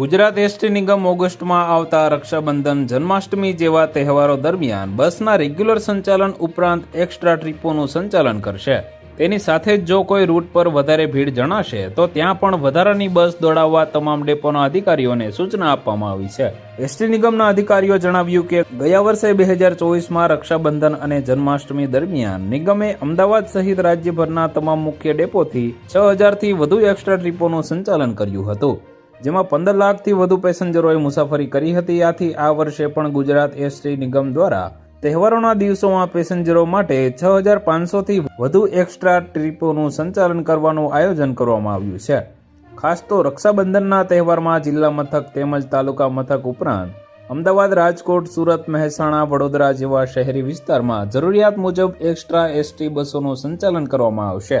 Gujarat ST નિગમ ઓગસ્ટમાં આવતા રક્ષાબંધન જન્માષ્ટમી જેવા તહેવારો દરમિયાન બસના રેગ્યુલર સંચાલન ઉપરાંત એક્સ્ટ્રા ટ્રીપોનું સંચાલન કરશે. તેની સાથે જ જો કોઈ રૂટ પર વધારે ભીડ જણાશે, તો ત્યાં પણ વધારાની બસ દોડાવવા તમામ ડેપોના અધિકારીઓને સૂચના આપવામાં આવી છે. એસટી નિગમના અધિકારીઓ જણાવ્યું કે, ગયા વર્ષે બે હજાર ચોવીસમાં રક્ષાબંધન અને જન્માષ્ટમી દરમિયાન નિગમે અમદાવાદ સહિત રાજ્યભરના તમામ મુખ્ય ડેપોથી છ હજારથી વધુ એક્સ્ટ્રા ટ્રીપોનું સંચાલન કર્યું હતું. જેમાં પંદર લાખથી વધુ પેસેન્જરોએ મુસાફરી કરી હતી. આથી આ વર્ષે પણ ગુજરાત એસટી નિગમ દ્વારા તહેવારોના દિવસોમાં પેસેન્જરો માટે છ હજાર પાંચસોથી વધુ એક્સ્ટ્રા ટ્રીપોનું સંચાલન કરવાનું આયોજન કરવામાં આવ્યું છે. ખાસ તો રક્ષાબંધનના તહેવારમાં જિલ્લા મથક તેમજ તાલુકા મથક ઉપરાંત અમદાવાદ, રાજકોટ, સુરત, મહેસાણા, વડોદરા જેવા શહેરી વિસ્તારમાં જરૂરિયાત મુજબ એક્સ્ટ્રા એસટી બસોનું સંચાલન કરવામાં આવશે.